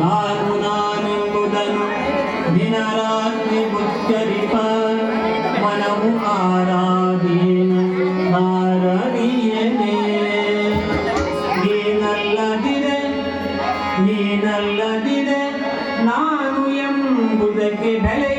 ನಾನು ನಾನೆಂಬುದನ್ನು ದಿನರಾತ್ರಿ ಮುಚ್ಚರಿಪ. ಮನವು ಆರಾಧೇನ ನಾರಣಿಯನೇ ನೀನಲ್ಲದಿದೆ ನೀನಲ್ಲದಿದೆ ನಾನು ಎಂಬುದಕ್ಕೆ ಬೆಲೆ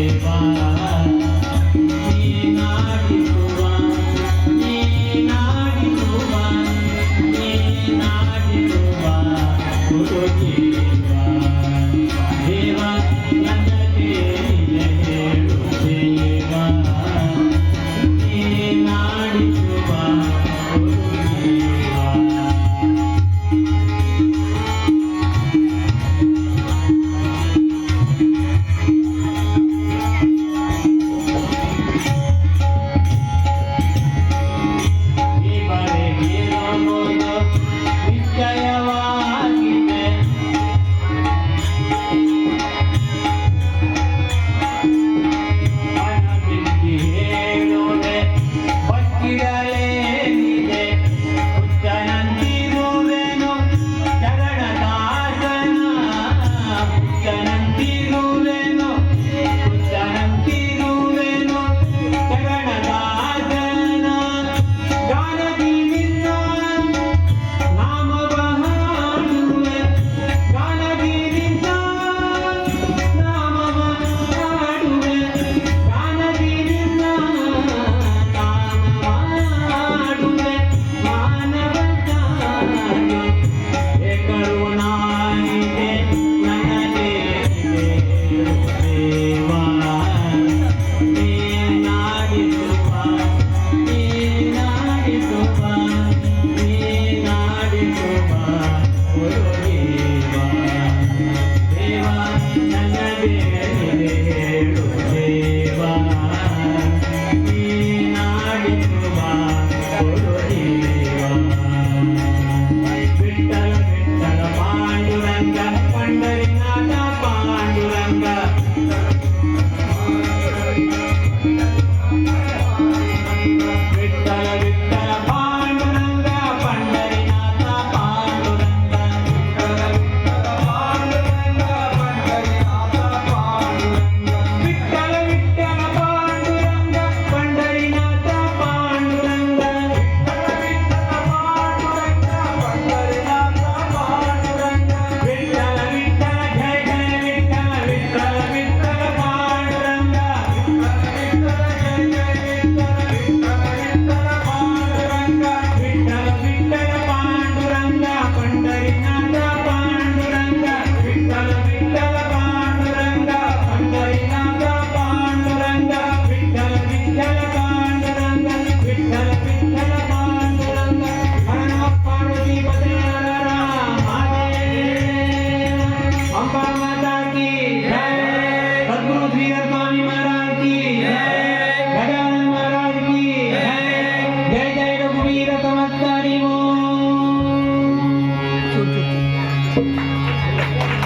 Deva श्रीधर स्वामी महाराज की जय